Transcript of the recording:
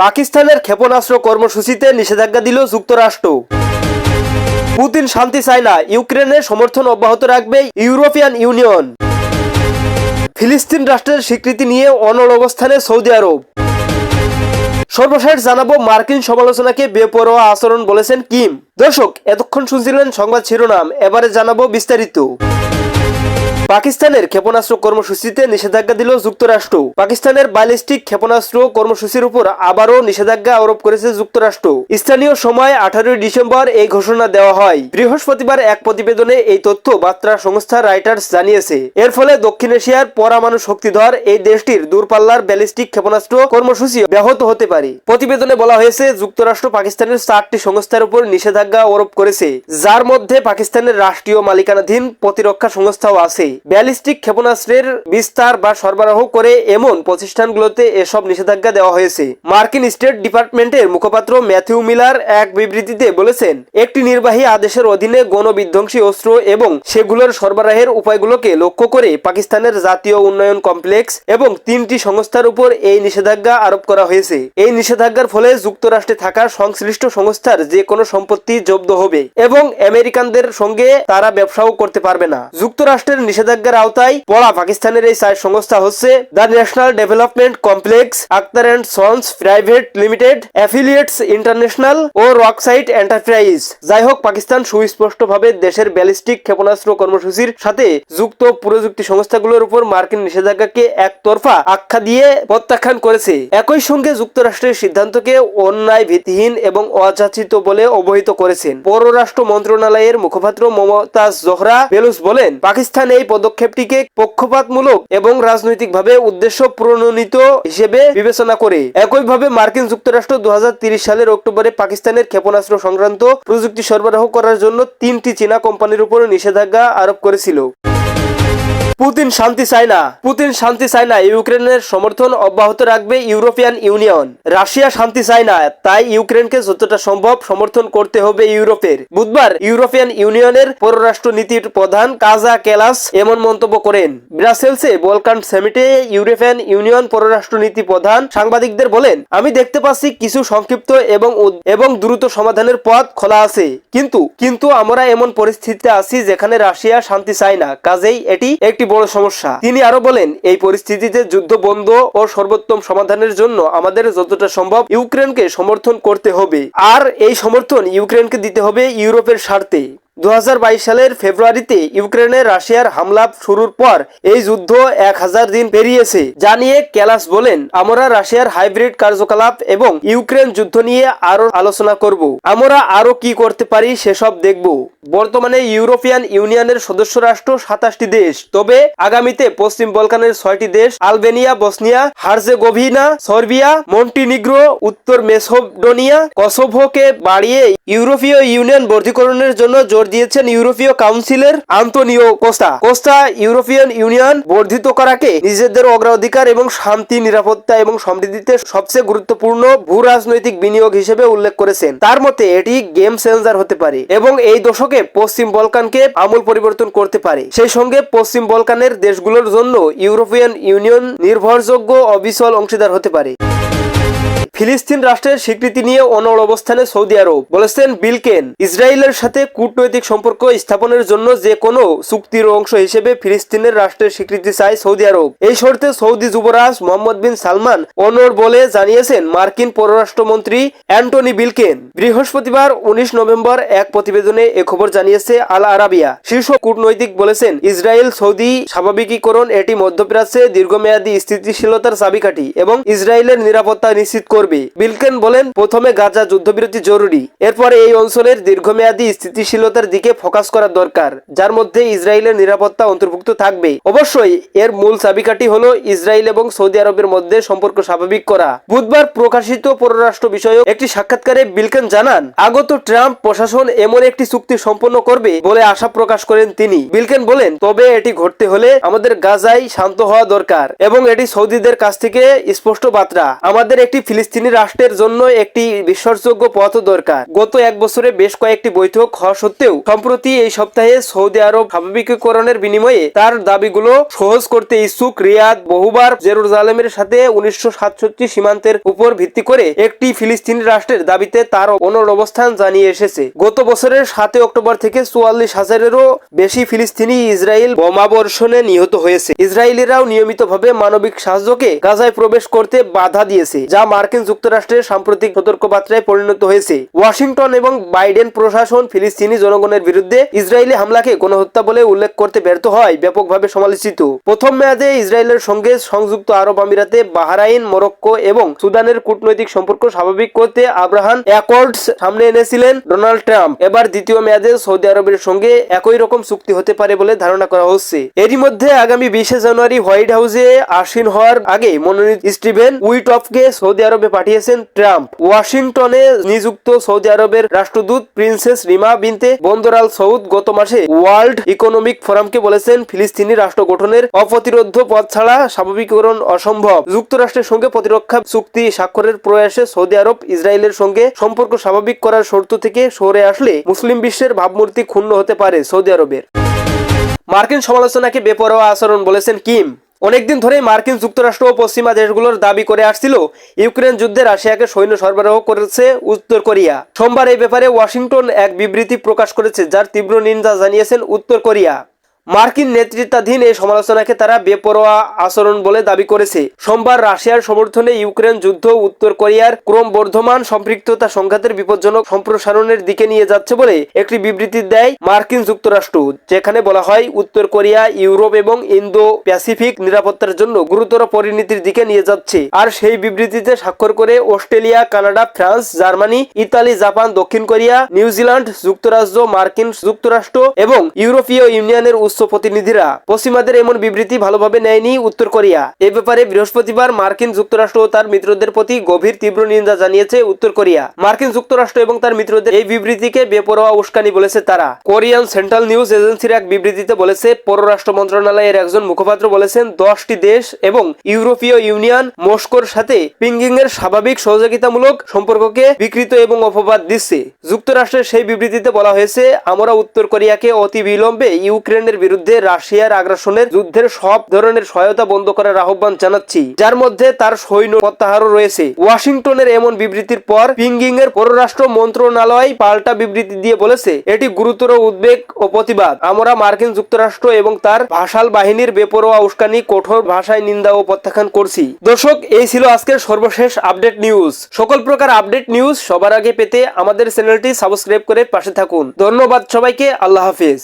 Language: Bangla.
পাকিস্তানের ক্ষেপণাস্ত্র কর্মসূচিতে নিষেধাজ্ঞা দিল যুক্তরাষ্ট্র। পুতিন শান্তি চায় না ইউক্রেনের সমর্থন অব্যাহত রাখবে ইউরোপিয়ান ইউনিয়ন। ফিলিস্তিন রাষ্ট্রের স্বীকৃতি নিয়ে অনড় অবস্থানে সৌদি আরব। সর্বশেষ জানাব মার্কিন সমালোচনাকে বেপরোয়া আচরণ বলেছেন কিম। দর্শক, এতক্ষণ শুনছিলেন সংবাদ শিরোনাম, এবারে জানাব বিস্তারিত। পাকিস্তানের ক্ষেপণাস্ত্র কর্মসূচিতে নিষেধাজ্ঞা দিল যুক্তরাষ্ট্র। পাকিস্তানের ব্যালিস্টিক ক্ষেপণাস্ত্র কর্মসূচির উপর আবারও নিষেধাজ্ঞা আরোপ করেছে যুক্তরাষ্ট্র। স্থানীয় সময় আঠারোই ডিসেম্বর এই ঘোষণা দেওয়া হয়। বৃহস্পতিবার এক প্রতিবেদনে এই তথ্য বার্তা সংস্থা রাইটার্স জানিয়েছে। এর ফলে দক্ষিণ এশিয়ার পরমাণু শক্তিধর এই দেশটির দূরপাল্লার ব্যালিস্টিক ক্ষেপণাস্ত্র কর্মসূচি ব্যাহত হতে পারে। প্রতিবেদনে বলা হয়েছে, যুক্তরাষ্ট্র পাকিস্তানের চারটি সংস্থার উপর নিষেধাজ্ঞা আরোপ করেছে, যার মধ্যে পাকিস্তানের রাষ্ট্রীয় মালিকানাধীন প্রতিরক্ষা সংস্থাও আছে। ব্যালিস্টিক ক্ষেপণাস্ত্রের বিস্তার বা সরবরাহ করে এমন প্রতিষ্ঠানগুলোতে এসব নিষেধাজ্ঞা দেওয়া হয়েছে। মার্কিন স্টেট ডিপার্টমেন্টের মুখপাত্র ম্যাথিউ মিলার এক বিবৃতিতে বলেছেন, একটি নির্বাহী আদেশের অধীনে গণবিধ্বংসী অস্ত্র এবং সেগুলোর সরবরাহের উপায়গুলোকে লক্ষ্য করে পাকিস্তানের জাতীয় উন্নয়ন কমপ্লেক্স এবং তিনটি সংস্থার উপর এই নিষেধাজ্ঞা আরোপ করা হয়েছে। এই নিষেধাজ্ঞার ফলে যুক্তরাষ্ট্রে থাকা সংশ্লিষ্ট সংস্থার যে কোনো সম্পত্তি জব্দ হবে এবং আমেরিকানদের সঙ্গে তারা ব্যবসাও করতে পারবে না। যুক্তরাষ্ট্রের নিষেধাজ্ঞার আওতায় পড়া পাকিস্তানের এই চার সংস্থা হচ্ছে the national development complex, Akhtar and sons private limited, affiliates international O Rocksite enterprise. যাই হোক, পাকিস্তান সুস্পষ্টভাবে দেশের ব্যালিস্টিক ক্ষেপণাস্ত্র কর্মসূচির সাথে যুক্ত প্রযুক্তি সংস্থাগুলোর উপর মার্কিন নিষেধাজ্ঞাকে একতরফা আখ্যা দিয়ে প্রত্যাখ্যান করেছে। একই সঙ্গে যুক্তরাষ্ট্রের সিদ্ধান্তকে অন্যায় ভিত্তিহীন এবং অযাচিত বলে অবহিত করেছেন। পররাষ্ট্র মন্ত্রণালয়ের মুখপাত্র মমতাজ জোহরা বেলুস বলেন, পাকিস্তান এই পদক্ষেপটিকে পক্ষপাতমূলক এবং রাজনৈতিকভাবে উদ্দেশ্য প্রণোদিত হিসেবে বিবেচনা করে। একইভাবে মার্কিন যুক্তরাষ্ট্র দুহাজার ত্রিশ সালের অক্টোবরে পাকিস্তানের ক্ষেপণাস্ত্র সংক্রান্ত প্রযুক্তি সরবরাহ করার জন্য তিনটি চীনা কোম্পানির উপর নিষেধাজ্ঞা আরোপ করেছিল। পুতিন শান্তি চায় না। পুতিন শান্তি চায় না। ইউক্রেনের সমর্থন অব্যাহত রাখবে ইউরোপিয়ান ইউনিয়ন। রাশিয়া শান্তি চায় না। তাই ইউক্রেনকে যতটা সম্ভব সমর্থন করতে হবে ইউরোপের। বুধবার ইউরোপিয়ান ইউনিয়নের পররাষ্ট্র নীতির প্রধান কাজা কেলাস এমন মন্তব্য করেন। ব্রাসেলসে বলকান সামিটে ইউরোপিয়ান ইউনিয়ন পররাষ্ট্র নীতি প্রধান সাংবাদিকদের বলেন, আমি দেখতে পাচ্ছি কিছু সংক্ষিপ্ত এবং এবং দ্রুত সমাধানের পথ খোলা আছে। কিন্তু কিন্তু আমরা এমন পরিস্থিতিতে আছি যেখানে রাশিয়া শান্তি চায় না। কাজেই এটি একটি বড় সমস্যা। তিনি আরও বলেন, এই পরিস্থিতিতে যুদ্ধ বন্ধ ও সর্বোত্তম সমাধানের জন্য আমাদের যতটা সম্ভব ইউক্রেনকে সমর্থন করতে হবে। আর এই সমর্থন ইউক্রেনকে দিতে হবে ইউরোপের স্বার্থে। দু হাজার বাইশ সালের ফেব্রুয়ারিতে ইউক্রেনে রাশিয়ার হামলা শুরুর পর এই যুদ্ধ এক হাজার দিন পেরিয়েছে। জানিয়ে ক্যালাস বলেন, আমরা রাশিয়ার হাইব্রিড কার্যকলাপ এবং ইউক্রেন যুদ্ধ নিয়ে আরও আলোচনা করব। আমরা আরও কি করতে পারি সেসব দেখব। বর্তমানে ইউরোপিয়ান ইউনিয়নের সদস্য রাষ্ট্র সাতাশটি দেশ। তবে আগামীতে পশ্চিম বলকানের ছয়টি দেশ, Albania, Bosnia, Herzegovina, Serbia, Montenegro, উত্তর মেসোডোনিয়া কসোভোকে বাড়িয়ে ইউরোপীয় ইউনিয়ন বর্ধিকরণের জন্য জোর দিয়েছেন ইউরোপীয় কাউন্সিলের Antonio Costa. Costa European union বর্ধিত করাকে নিজেদের অগ্রাধিকার এবং শান্তি, নিরাপত্তা এবং সমৃদ্ধিতে সবচেয়ে গুরুত্বপূর্ণ ভূ রাজনৈতিক বিনিয়োগ হিসেবে উল্লেখ করেছেন। তার মতে, এটি গেম চেঞ্জার হতে পারে এবং এই দশকে পশ্চিম বলকানকে আমূল পরিবর্তন করতে পারে। সেই সঙ্গে পশ্চিম বলকানের দেশগুলোর জন্য ইউরোপিয়ান ইউনিয়ন নির্ভরযোগ্য অবিচল অংশীদার হতে পারে। ফিলিস্তিন রাষ্ট্রের স্বীকৃতি নিয়ে অনড় অবস্থানে সৌদি আরব। বলেছেন বিলকেন ইসরায়েলের সাথে কূটনৈতিক সম্পর্ক স্থাপনের জন্য যে কোনো চুক্তির অংশ হিসেবে ফিলিস্তিনের রাষ্ট্রের স্বীকৃতি চায় সৌদি আরব। এই শর্তে সৌদি যুবরাজ মোহাম্মদ বিন সালমান অনড় বলে জানিয়েছেন মার্কিন পররাষ্ট্রমন্ত্রী অ্যান্টনি বিলকেন। বৃহস্পতিবার উনিশ নভেম্বর এক প্রতিবেদনে এ খবর জানিয়েছে আল আরাবিয়া। শীর্ষ কূটনৈতিক বলেছেন, ইসরায়েল সৌদি স্বাভাবিকীকরণ এটি মধ্যপ্রাচ্যে দীর্ঘমেয়াদী স্থিতিশীলতার চাবিকাঠি এবং ইসরায়েলের নিরাপত্তা নিশ্চিত করবে। বিলকেন বলেন, প্রথমে গাজা যুদ্ধবিরতি জরুরি। এরপরে এই অঞ্চলের দীর্ঘমেয়াদী স্থিতিশীলতার দিকে ফোকাস করা দরকার, যার মধ্যে ইসরায়েলের নিরাপত্তা অন্তর্ভুক্ত থাকবে। অবশ্যই, এর মূল চাবিকাঠি হলো ইসরায়েল এবং সৌদি আরবের মধ্যে সম্পর্ক স্বাভাবিক করা। বুধবার প্রকাশিত পররাষ্ট্র বিষয়ক একটি সাক্ষাৎকারে বিলকেন জানান, আগত ট্রাম্প প্রশাসন এমন একটি চুক্তি সম্পন্ন করবে বলে আশা প্রকাশ করেন তিনি। বিলকেন বলেন, তবে এটি ঘটতে হলে আমাদের গাজায় শান্ত হওয়া দরকার এবং এটি সৌদিদের কাছ থেকে স্পষ্ট বার্তা। আমাদের একটি একটি ফিলিস্তিনি রাষ্ট্রের জন্য একটি বিশ্বাসযোগ্য পথ দরকার। গত এক বছরে বেশ কয়েকটি বৈঠক হওয়া সত্ত্বেও, সম্প্রতি এই সপ্তাহে সৌদি আরব স্বাভাবিকীকরণের বিনিময়ে তার দাবিগুলো সহজ করতে ইচ্ছুক রিয়াদ বহুবার জেরুজালেমের সাথে উনিশশো সাতষট্টি সীমান্তের উপর ভিত্তি করে একটি ফিলিস্তিনি রাষ্ট্রের দাবিতে তার অনড় জানিয়ে এসেছে। গত বছরের সাতই অক্টোবর থেকে চুয়াল্লিশ হাজারেরও বেশি ফিলিস্তিনি ইসরায়েল বোমাবর্ষণে নিহত হয়েছে। ইসরায়েলিরাও নিয়মিতভাবে মানবিক সাহায্যকে গাজায় প্রবেশ করতে বাধা দিয়েছে, যা মার্কিন যুক্তরাষ্ট্রের সাম্প্রতিক সতর্কবার্তায় পরিণত হয়েছে। ওয়াশিংটন এবং বাইডেন প্রশাসন ফিলিস্তিনি জনগণের বিরুদ্ধে ইসরায়েলি হামলাকে গণহত্যা বলে উল্লেখ করতে ব্যর্থ হয়, ব্যাপকভাবে সমালোচিত। প্রথম মেয়াদে ইসরায়েলের সঙ্গে সংযুক্ত আরব আমিরাতে বাহরাইন, মরক্কো এবং সুদানের কূটনৈতিক সম্পর্ক স্বাভাবিক করতে আব্রাহাম অ্যাকর্ডস সামনে এনেছিলেন ডোনাল্ড ট্রাম্প। এবার দ্বিতীয় মেয়াদে সৌদি আরবের সঙ্গে একই রকম চুক্তি হতে পারে বলে ধারণা করা হচ্ছে। এরই মধ্যে আগামী বিশে জানুয়ারি হোয়াইট হাউসে আসীন হওয়ার আগে মনোনীত স্টিভেন উইটফকে সৌদি আরবে পাঠিয়েছেন ট্রাম্প। ওয়াশিংটনে নিযুক্ত সৌদি আরবের রাষ্ট্রদূত প্রিন্সেস রিমা বিনতে বন্দর আল সৌদ গত মাসে ওয়ার্ল্ড ইকোনমিক ফোরামকে বলেছেন, ফিলিস্তিনি রাষ্ট্র গঠনের অপ্রতিরোধ পথ ছাড়া স্বাভাবিকীকরণ অসম্ভব। যুক্তরাষ্ট্রের সঙ্গে প্রতিরক্ষা চুক্তি স্বাক্ষরের প্রয়াসে সৌদি আরব ইসরায়েলের সঙ্গে সম্পর্ক স্বাভাবিক করার শর্ত থেকে সরে আসলে মুসলিম বিশ্বের ভাবমূর্তি ক্ষুণ্ণ হতে পারে সৌদি আরবের। মার্কিন সমালোচনাকে বেপরোয়া আচরণ বলেছেন কিম। অনেকদিন ধরে মার্কিন যুক্তরাষ্ট্র ও পশ্চিমা দেশগুলোর দাবি করে আসছিল, ইউক্রেন যুদ্ধে রাশিয়াকে সৈন্য সরবরাহ করেছে উত্তর কোরিয়া। সোমবার এই ব্যাপারে ওয়াশিংটন এক বিবৃতি প্রকাশ করেছে, যার তীব্র নিন্দা জানিয়েছেন উত্তর কোরিয়া। মার্কিন নেতৃত্বাধীন এই সমালোচনাকে তারা বেপরোয়া আচরণ বলে দাবি করেছে। সোমবার রাশিয়ার সমর্থনে ইউক্রেন যুদ্ধ উত্তর কোরিয়ার ক্রমবর্ধমান সম্পৃক্ততা সংঘাতের বিপজ্জনক সম্প্রসারণের দিকে নিয়ে যাচ্ছে বলে একটি বিবৃতি দেয় মার্কিন যুক্তরাষ্ট্র, যেখানে বলা হয় উত্তর কোরিয়া, ইউরোপ এবং ইন্দো প্যাসিফিক নিরাপত্তার জন্য গুরুতর পরিণতির দিকে নিয়ে যাচ্ছে। আর সেই বিবৃতিতে স্বাক্ষর করে Australia, Canada, France, Germany, Italy, Japan, দক্ষিণ কোরিয়া, নিউজিল্যান্ড, যুক্তরাজ্য, মার্কিন যুক্তরাষ্ট্র এবং ইউরোপীয় ইউনিয়নের উচ্চ প্রতিনিধিরা পশ্চিমাদের এমন বিবৃতি ভালোভাবে নেয়নি উত্তর কোরিয়া। এ ব্যাপারে বৃহস্পতিবার মার্কিন যুক্তরাষ্ট্র ও তার মিত্রদের প্রতি গভীর তীব্র নিন্দা জানিয়েছে উত্তর কোরিয়া। মার্কিন যুক্তরাষ্ট্র এবং তার মিত্রদের এই বিবৃতিকে বেপরোয়া উস্কানি বলেছে তারা। কোরিয়ান সেন্ট্রাল নিউজ এজেন্সির এক বিবৃতিতে বলেছে, পররাষ্ট্র মন্ত্রণালয়ের একজন মুখপাত্র বলেছেন, দশটি দেশ এবং ইউরোপীয় ইউনিয়ন মস্কোর সাথে পিঙ্গিং এর স্বাভাবিক সহযোগিতামূলক সম্পর্ককে বিকৃত এবং অপবাদ দিচ্ছে। যুক্তরাষ্ট্রের সেই বিবৃতিতে বলা হয়েছে, আমরা উত্তর কোরিয়াকে অতি বিলম্বে ইউক্রেনের বিরুদ্ধে রাশিয়ার আগ্রাসনের যুদ্ধের সব ধরনের সহায়তা বন্ধ করার আহ্বান জানাচ্ছি, যার মধ্যে তার সৈন্য প্রত্যাহারও রয়েছে। ওয়াশিংটনের এমন বিবৃতির পর পিঙ্গিং এর পররাষ্ট্র মন্ত্রণালয় পাল্টা বিবৃতি দিয়ে বলেছে, এটি গুরুতর উদ্বেগ ও প্রতিবাদ। আমরা মার্কিন যুক্তরাষ্ট্র এবং তার ভাষাল বাহিনীর বেপরোয়া উস্কানি, কঠোর ভাষায় নিন্দা ও প্রত্যাখ্যান করছি। দর্শক, এই ছিল আজকের সর্বশেষ আপডেট নিউজ। সকল প্রকার আপডেট নিউজ সবার আগে পেতে আমাদের চ্যানেলটি সাবস্ক্রাইব করে পাশে থাকুন। ধন্যবাদ সবাইকে, আল্লাহ হাফিজ।